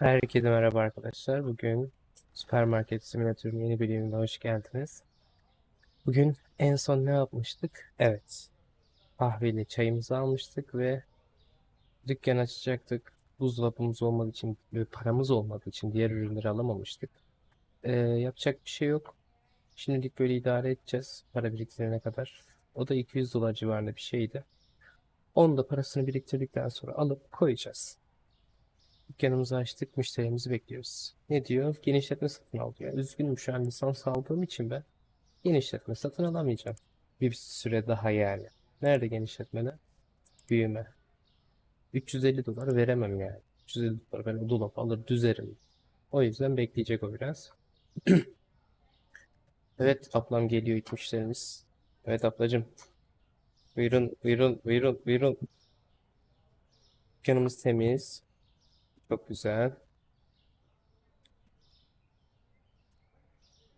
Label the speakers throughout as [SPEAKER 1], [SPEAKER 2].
[SPEAKER 1] Herkese merhaba arkadaşlar. Bugün Süpermarket Simülatörü'nün yeni bölümüne hoş geldiniz. Bugün en son ne yapmıştık? Evet, kahveli çayımızı almıştık ve dükkan açacaktık. Buzdolabımız olmadığı için paramız olmadığı için diğer ürünleri alamamıştık. Ee, yapacak bir şey yok. Şimdilik böyle idare edeceğiz para biriktirene kadar. O da 200 dolar civarında bir şeydi. Onu da parasını biriktirdikten sonra alıp koyacağız. Dükkanımızı açtık, müşterimizi bekliyoruz. Ne diyor? Genişletme satın al diyor. Üzgünüm şu an lisans aldığım için ben genişletme satın alamayacağım. Bir süre daha yani. Nerede genişletmeler? Büyüme. 350 dolar veremem yani. 350 dolar ben o dolabı alır düzerim. O yüzden bekleyecek o biraz. Evet ablam geliyor ilk müşterimiz. Evet ablacığım. Buyurun, buyurun, buyurun, buyurun. Dükkanımız temiz. Çok güzel.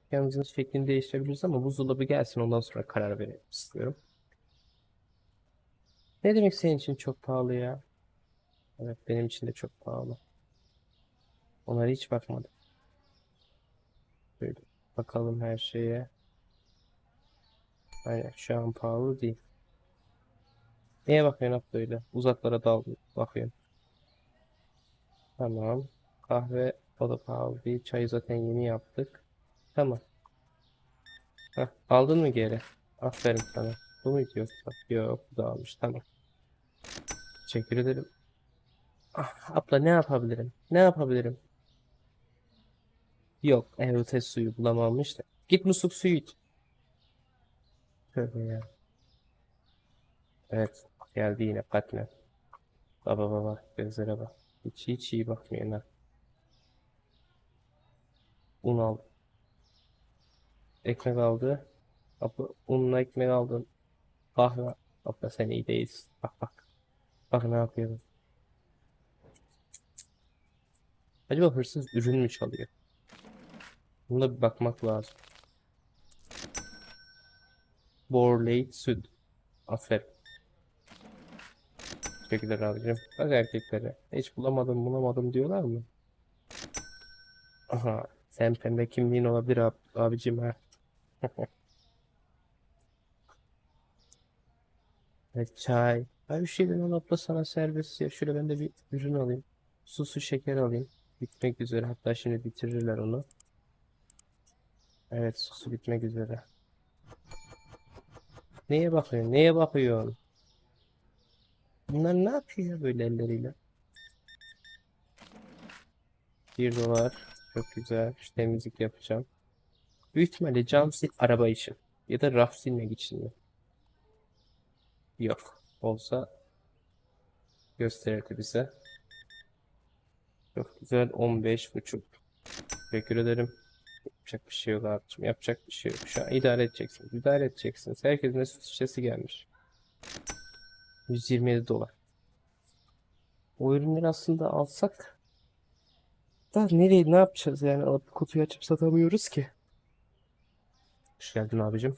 [SPEAKER 1] Dükkanımızın şeklini değiştirebiliriz ama buzdolabı gelsin ondan sonra karar verelim istiyorum. Ne demek senin için çok pahalı ya? Evet benim için de çok pahalı. Onlara hiç bakmadım. Böyle bakalım her şeye. Aynen şu an pahalı değil. Neye bakıyorsun hep böyle? Uzaklara dal bakıyorsun. Tamam. Kahve pahalı değil. Çayı zaten yeni yaptık. Tamam. Heh, aldın mı geri? Aferin sana. Bu muydu yoksa? Yok bu da almış. Tamam. Teşekkür ederim. Ah, abla ne yapabilirim? Ne yapabilirim? Yok. Erotes suyu bulamamış da. Git musluk suyu iç. Tövbe ya. Evet. Geldi yine partner. Baba baba. Gözlere bak. Hiç hiç iyi bakmıyor ha. Un al. Ekmek aldı. Abla unla ekmek aldın. Kahve. Abla sen iyi değilsin. Bak bak. Bak ne yapıyorum. Acaba hırsız ürün mü çalıyor? Buna bir bakmak lazım. Borlate süt. Aferin. Teşekkürler abicim. Bak erkeklere. Hiç bulamadım bulamadım diyorlar mı? Aha. Sen pembe kimliğin olabilir ab abicim ha. Evet, çay. Ay bir şeyden al abla sana serbest ya. Şöyle ben de bir ürün alayım. Su su şeker alayım. Bitmek üzere. Hatta şimdi bitirirler onu. Evet su bitmek üzere. Neye bakıyorsun? Neye bakıyorsun? Bunlar ne yapıyor böyle elleriyle? 1 dolar. Çok güzel. Şu temizlik yapacağım. Büyük ihtimalle cam sil araba için. Ya da raf silmek için mi? Yok. Olsa gösterirdi bize. Çok güzel. 15 buçuk. Teşekkür ederim. Yapacak bir şey yok abicim. Yapacak bir şey yok. Şu an idare edeceksiniz. İdare edeceksiniz. Herkesin süt şişesi gelmiş. 127 dolar. O ürünleri aslında alsak da nereye ne yapacağız yani alıp kutuyu açıp satamıyoruz ki. Hoş geldin abicim.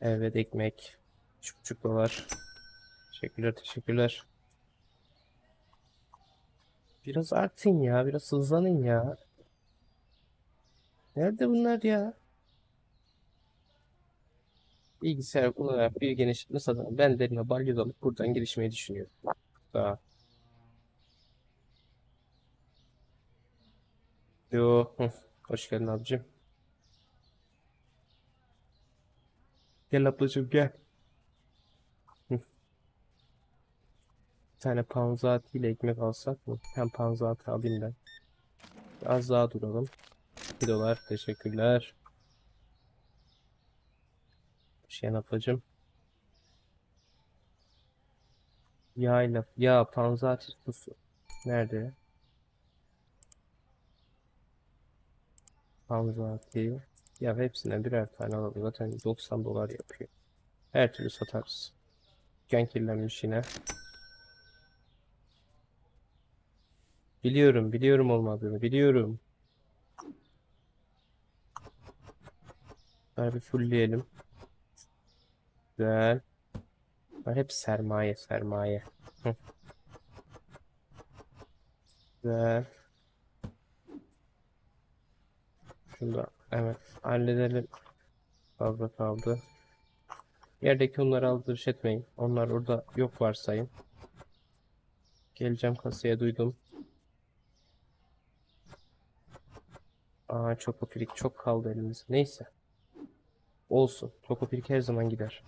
[SPEAKER 1] Evet ekmek. 3,5 dolar. Teşekkürler teşekkürler. Biraz artın ya. Biraz hızlanın ya. Nerede bunlar ya? Bilgisayar kullanarak bir genişletme satılan ben derime balyoz alıp buradan girişmeyi düşünüyorum. Daha. Yo. Hoş geldin abicim. Gel ablacığım gel. Bir tane panzehati ile ekmek alsak mı? Hem panzehati alayım ben. Az daha duralım. 2 dolar teşekkürler. Şey ablacığım. Yağ ya panzehati kutusu. Nerede? Panzehati. Ya hepsinden birer tane alalım. Zaten 90 dolar yapıyor. Her türlü satarız. Dükkan kirlenmiş yine. Biliyorum, biliyorum olmadığını, biliyorum. Ver bir fullleyelim. Güzel. Hep sermaye, sermaye. Hı. Güzel. Şunu hemen halledelim. Fazla kaldı. Yerdeki unları aldırış etmeyin. Onlar orada yok varsayın. Geleceğim kasaya duydum. Aa çokopirik çok kaldı elimizde. Neyse. Olsun. Çokopirik her zaman gider.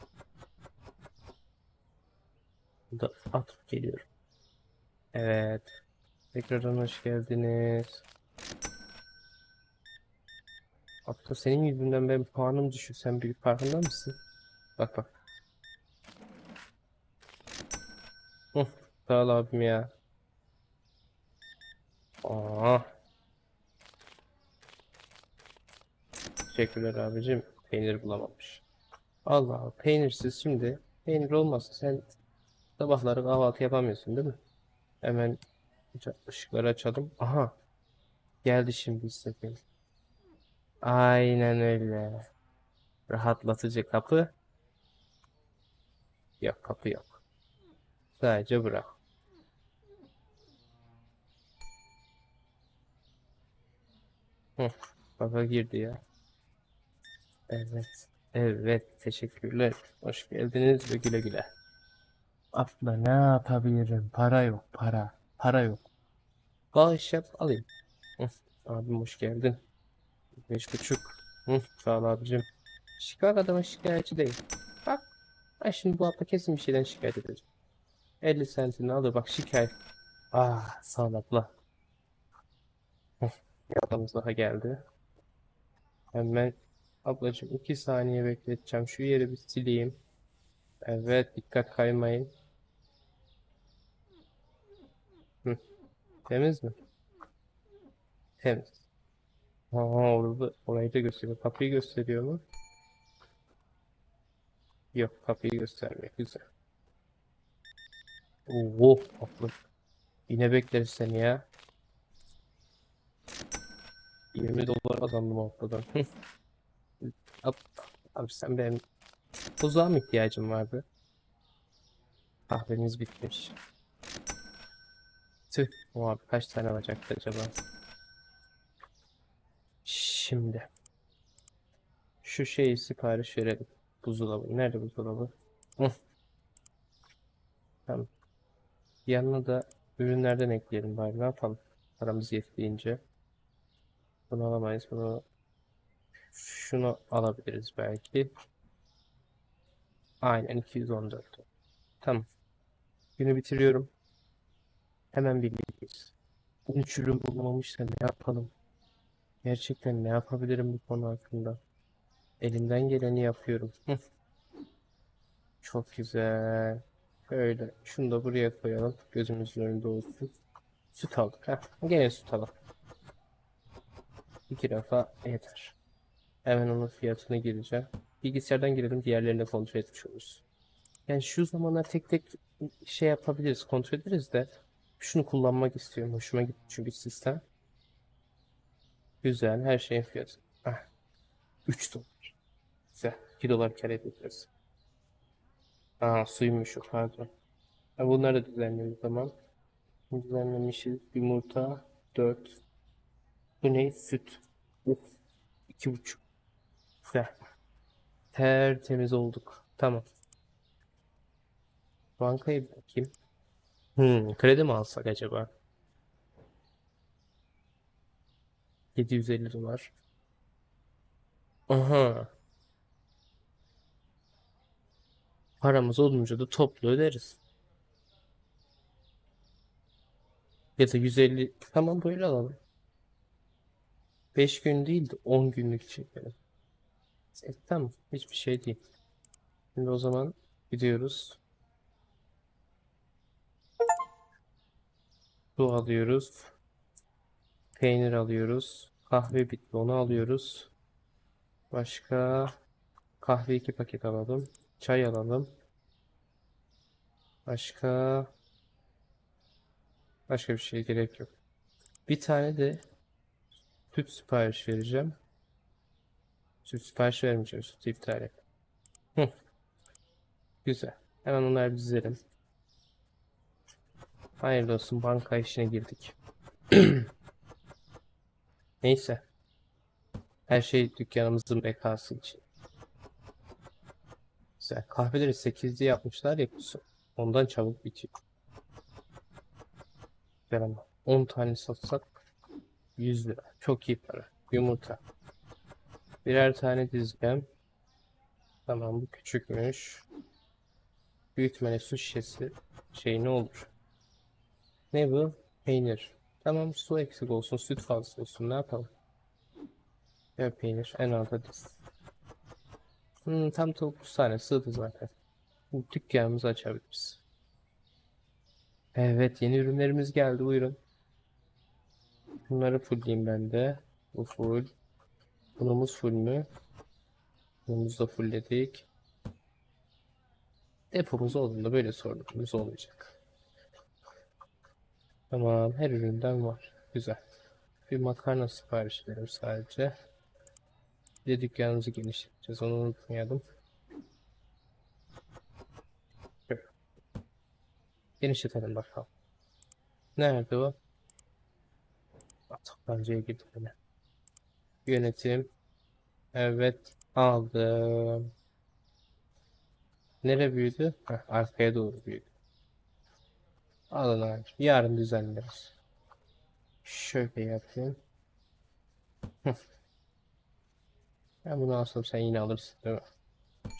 [SPEAKER 1] Da atıp geliyorum. Evet. Tekrardan hoş geldiniz. Hatta senin yüzünden ben puanım düşük. Sen bir farkında mısın? Bak bak. Hı, sağ ol abim ya. Aa. Teşekkürler abicim. Peynir bulamamış. Allah. Peynirsiz şimdi. Peynir olmazsa sen sabahları kahvaltı yapamıyorsun değil mi? Hemen ışıkları açalım. Aha. Geldi şimdi istediğim. Aynen öyle. Rahatlatıcı kapı. Yok kapı yok. Sadece bırak. Hı, baba girdi ya. Evet. Evet. Teşekkürler. Hoş geldiniz ve güle güle. Abla ne yapabilirim? Para yok. Para. Para yok. Bağış yap alayım. Hı, abim hoş geldin. Beş buçuk. Sağ ol abicim. Şikayet adama şikayetçi değil. Bak. Ben şimdi bu abla kesin bir şeyden şikayet edeceğim. 50 centini alır bak şikayet. Ah sağ ol abla. Adamımız daha geldi. Hemen ablacığım 2 saniye bekleteceğim. Şu yeri bir sileyim. Evet dikkat kaymayın. Temiz mi? Temiz. Aa, orada orayı da gösteriyor. Kapıyı gösteriyor mu? Yok, kapıyı göstermiyor. Güzel. Oo, abla. Yine bekleriz seni ya. 20 dolar kazandım abladan. Ab- Abi sen benim tuzağa mı ihtiyacım vardı? Kahveniz bitmiş. Tüh, o abi kaç tane alacaktı acaba? Şimdi şu şeyi sipariş verelim. Buzdolabı. Nerede buzdolabı? Hı. Tamam. Yanına da ürünlerden ekleyelim bari. Ne yapalım? Paramız yettiğince. Bunu alamayız. Bunu şunu alabiliriz belki. Aynen 214. Tamam. Günü bitiriyorum. Hemen birlikteyiz. 13 ürün bulamamışsa ne yapalım? Gerçekten ne yapabilirim bu konu hakkında? Elimden geleni yapıyorum. Çok güzel. Böyle. Şunu da buraya koyalım. Gözümüzün önünde olsun. Süt aldık. Heh. Gene süt alalım. İki defa yeter. Hemen onun fiyatına gireceğim. Bilgisayardan girelim. Diğerlerini kontrol etmiş oluruz. Yani şu zamanlar tek tek şey yapabiliriz. Kontrol ederiz de şunu kullanmak istiyorum. Hoşuma gitti çünkü sistem. Güzel. Her şeyin fiyatı. Ah. 3 dolar. Güzel. 2 dolar kar edeceğiz. Aa suymuş o pardon. Ha, bunları da düzenliyoruz tamam. Düzenlemişiz. Yumurta 4. Bu ne? Süt. Of. 2,5. Güzel. Tertemiz olduk. Tamam. Bankaya bakayım. Hmm, kredi mi alsak acaba? 750 dolar. Aha. Paramız olunca da toplu öderiz. Ya da 150 tamam böyle alalım. 5 gün değil de 10 günlük çekelim. E, tamam hiçbir şey değil. Şimdi o zaman gidiyoruz. Su alıyoruz. Peynir alıyoruz. Kahve bitti onu alıyoruz. Başka kahve iki paket alalım. Çay alalım. Başka başka bir şey gerek yok. Bir tane de süt sipariş vereceğim. Süt sipariş vermeyeceğim. Süt iptal et. Güzel. Hemen onları dizelim. Hayırlı olsun banka işine girdik. Neyse. Her şey dükkanımızın bekası için. Güzel. Kahveleri 8'de yapmışlar ya. Ondan çabuk bitiyor. Güzel ama. 10 tane satsak 100 lira. Çok iyi para. Yumurta. Birer tane dizgem. Tamam bu küçükmüş. Büyütmeli su şişesi şey ne olur? Ne bu? Peynir. Tamam su eksik olsun, süt fazla olsun. Ne yapalım? Ya peynir en alta diz. Hmm, tam 9 tane sığdı zaten. Bu dükkanımızı açabiliriz. Evet yeni ürünlerimiz geldi buyurun. Bunları fullleyeyim ben de. Bu full. Bunumuz full mü? Bunumuzu da fullledik. Depomuz olduğunda böyle sorunumuz olmayacak. Tamam her üründen var. Güzel. Bir makarna sipariş verelim sadece. Bir de dükkanımızı genişleteceğiz. Onu unutmayalım. Genişletelim bakalım. Nerede o? Girdim yine. Yönetim. Evet. Aldım. Nere büyüdü? Heh, arkaya doğru büyüdü. Alın abi. Yarın düzenleriz. Şöyle yapayım. Ben bunu alsam sen yine alırsın değil mi?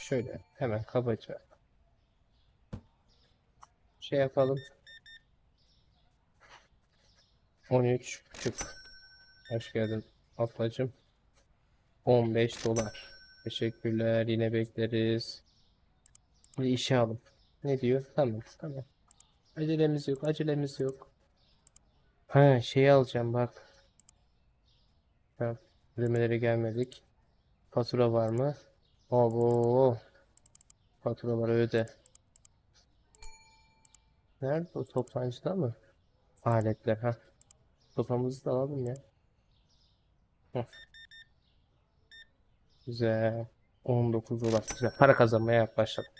[SPEAKER 1] Şöyle hemen kabaca şey yapalım. 13 buçuk. Hoş geldin ablacım. 15 dolar. Teşekkürler. Yine bekleriz. Bir işe alın. Ne diyor? Tamam, tamam. Acelemiz yok, acelemiz yok. Ha, şeyi alacağım bak. Ha, ödemelere gelmedik. Fatura var mı? Abo. Faturaları öde. Nerede o toptancıda mı? Aletler ha. Toplamızı da alalım ya. Heh. Güzel. 19 dolar. Güzel. Para kazanmaya yaklaşalım.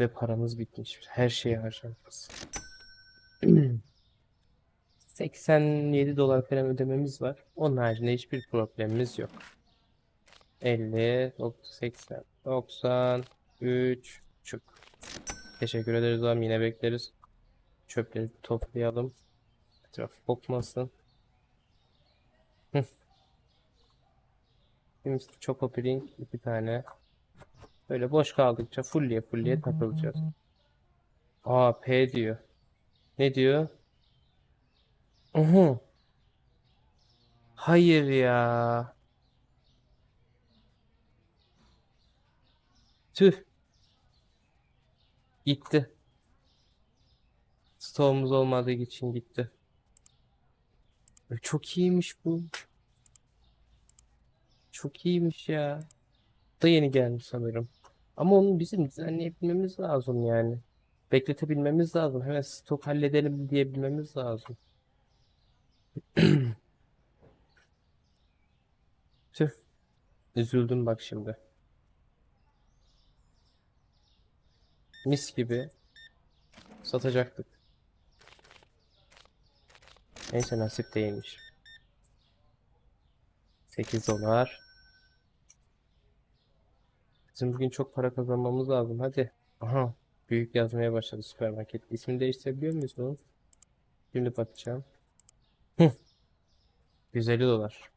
[SPEAKER 1] Ve paramız bitmiş. Her şeye harcayacağız. 87 dolar falan ödememiz var. Onun haricinde hiçbir problemimiz yok. 50, 80, 93 buçuk. Teşekkür ederiz abi. Yine bekleriz. Çöpleri toplayalım. Etraf kokmasın. Şimdi Choco Pring iki tane. Böyle boş kaldıkça fullye fullye takılacağız. Aa P diyor. Ne diyor? Uhu. Hayır ya. Tüh. Gitti. Stoğumuz olmadığı için gitti. E, Çok iyiymiş bu. Çok iyiymiş ya. Da yeni gelmiş sanırım. Ama onu bizim düzenleyebilmemiz lazım yani. Bekletebilmemiz lazım. Hemen stok halledelim diyebilmemiz lazım. Tüh. Üzüldüm bak şimdi. Mis gibi satacaktık. Neyse nasip değilmiş. 8 dolar. Bizim bugün çok para kazanmamız lazım. Hadi. Aha. Büyük yazmaya başladı süpermarket. İsmini değiştirebiliyor muyuz bunun? Şimdi bakacağım. Hı. 150 dolar.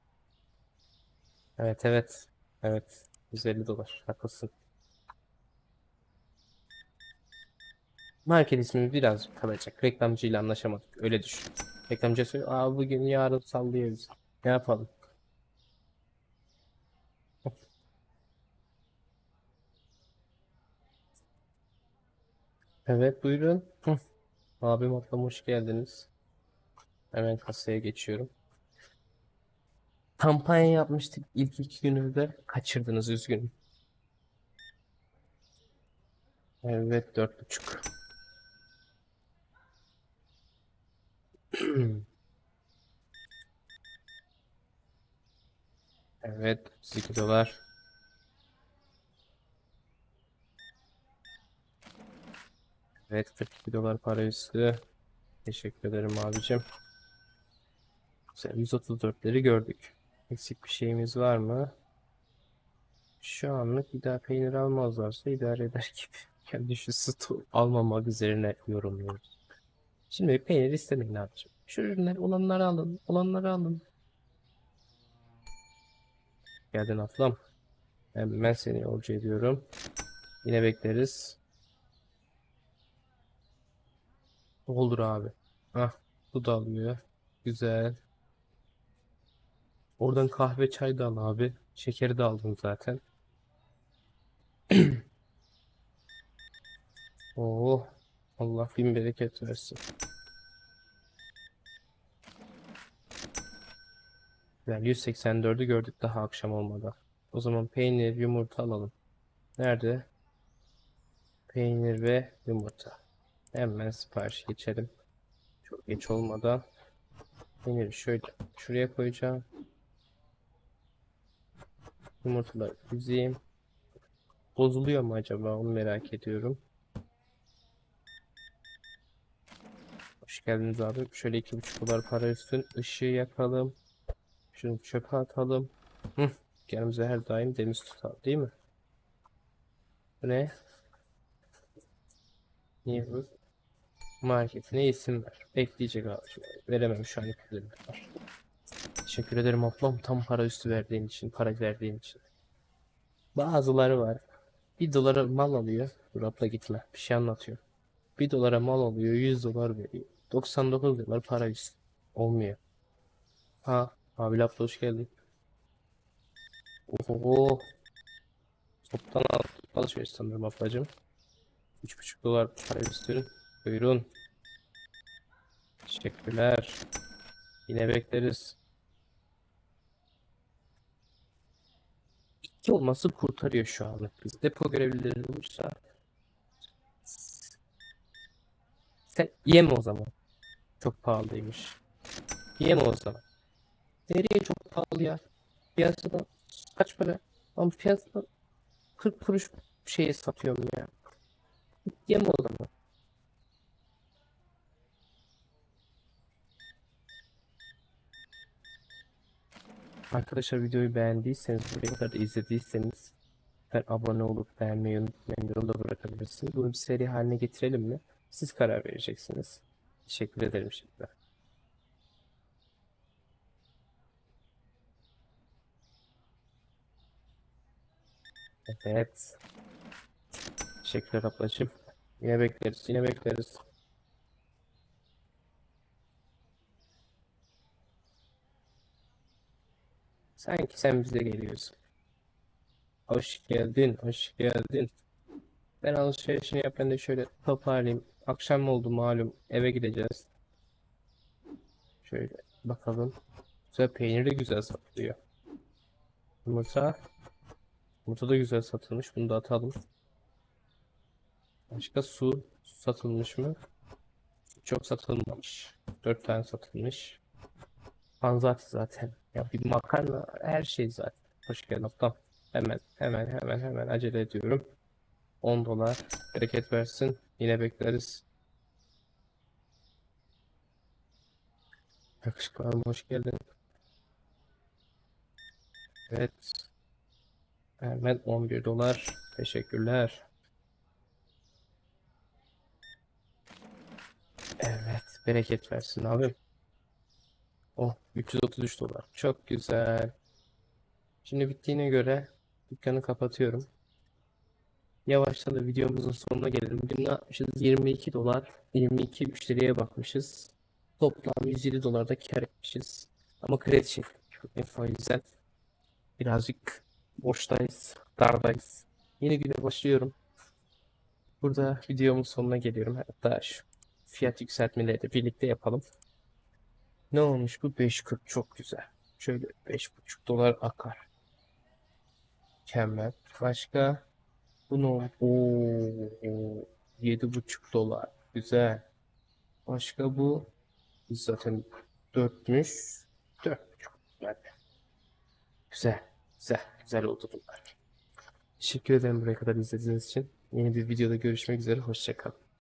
[SPEAKER 1] Evet evet. Evet. 150 dolar. Haklısın. Market ismi birazcık kalacak. Reklamcıyla anlaşamadık. Öyle düşün. Reklamcı söylüyor. Aa bugün yarın sallıyor bizi. Ne yapalım? Evet buyurun. Abim ablam hoş geldiniz. Hemen kasaya geçiyorum. Kampanya yapmıştık ilk iki günümüzde. Kaçırdınız üzgünüm. Evet dört buçuk. Evet 2 dolar. Evet 42 dolar para üstü. Teşekkür ederim abicim. Güzel. 134'leri gördük. Eksik bir şeyimiz var mı? Şu anlık bir daha peynir almazlarsa idare eder gibi. Kendi şu sütü almamak üzerine yorumluyoruz. Şimdi peynir istemeyin abicim. Şu ürünler olanları alın. Olanları alın. Geldin atlam. Hemen seni yolcu ediyorum. Yine bekleriz. Olur abi. Hah, bu da alıyor. Güzel. Oradan kahve çay da al abi. Şekeri de aldım zaten. Oh, Allah bin bereket versin. Güzel, 184'ü gördük daha akşam olmadan. O zaman peynir, yumurta alalım. Nerede? Peynir ve yumurta. Hemen sipariş geçelim. Çok geç olmadan. Peyniri şöyle şuraya koyacağım. Yumurtaları düzeyim. Bozuluyor mu acaba? Onu merak ediyorum. Hoş geldiniz abi. Şöyle iki buçuk dolar para üstün. Işığı yakalım. Şunu çöpe atalım. Hı. Kendimize her daim temiz tutalım değil mi? Bu ne? Niye bu? Market ne isim ver? Bekleyecek abi. Veremem şu an ipucu var. Teşekkür ederim ablam tam para üstü verdiğin için, para verdiğin için. Bazıları var. Bir dolara mal alıyor. Dur abla gitme. Bir şey anlatıyor. Bir dolara mal alıyor. 100 dolar veriyor. 99 dolar para üstü. Olmuyor. Ha. Abi abla hoş geldin. Oho. Toptan al alışveriş sanırım ablacığım. 3,5 dolar para üstü. Buyurun. Teşekkürler. Yine bekleriz. İki olması kurtarıyor şu anlık. Biz depo görevlileri olursa. Sen yeme o zaman. Çok pahalıymış. Yeme o zaman. Nereye çok pahalı ya? Piyasada kaç para? Ama piyasada 40 kuruş şeye satıyorum ya. Yeme o zaman. Arkadaşlar videoyu beğendiyseniz, buraya kadar da izlediyseniz lütfen abone olup beğenmeyi unutmayın. Yorum da bırakabilirsiniz. Bunu bir seri haline getirelim mi? Siz karar vereceksiniz. Teşekkür ederim şimdi. Evet. Teşekkürler ablacığım. Yine bekleriz, yine bekleriz. Sanki sen bize geliyorsun. Hoş geldin, hoş geldin. Ben alışverişini yap, ben de şöyle toparlayayım. Akşam oldu malum, eve gideceğiz. Şöyle bakalım. Güzel peynir de güzel satılıyor. Yumurta. Yumurta da güzel satılmış. Bunu da atalım. Başka su satılmış mı? Çok satılmamış. 4 tane satılmış. Panzati zaten. Ya bir makarna her şey zaten. Hoş geldin ablam. Hemen hemen hemen hemen acele ediyorum. 10 dolar. Bereket versin. Yine bekleriz. Yakışıklı hoş geldin. Evet. Hemen 11 dolar. Teşekkürler. Evet. Bereket versin abim. Oh 333 dolar. Çok güzel. Şimdi bittiğine göre dükkanı kapatıyorum. Yavaştan da videomuzun sonuna gelelim. Bugün ne yapmışız? 22 dolar. 22 müşteriye bakmışız. Toplam 107 dolar da kar etmişiz. Ama kredi çektik. O yüzden birazcık boştayız. Dardayız. Yeni güne başlıyorum. Burada videomun sonuna geliyorum. Hatta şu fiyat yükseltmeleri de birlikte yapalım. Ne olmuş bu? 5.40 çok güzel. Şöyle 5.5 dolar akar. Mükemmel. Başka? Bu ne olmuş? Oo, 7.5 dolar. Güzel. Başka bu? Zaten 4'müş. 4.5. Yani. Güzel. Güzel. Güzel oldu bunlar. Teşekkür ederim buraya kadar izlediğiniz için. Yeni bir videoda görüşmek üzere. Hoşçakalın.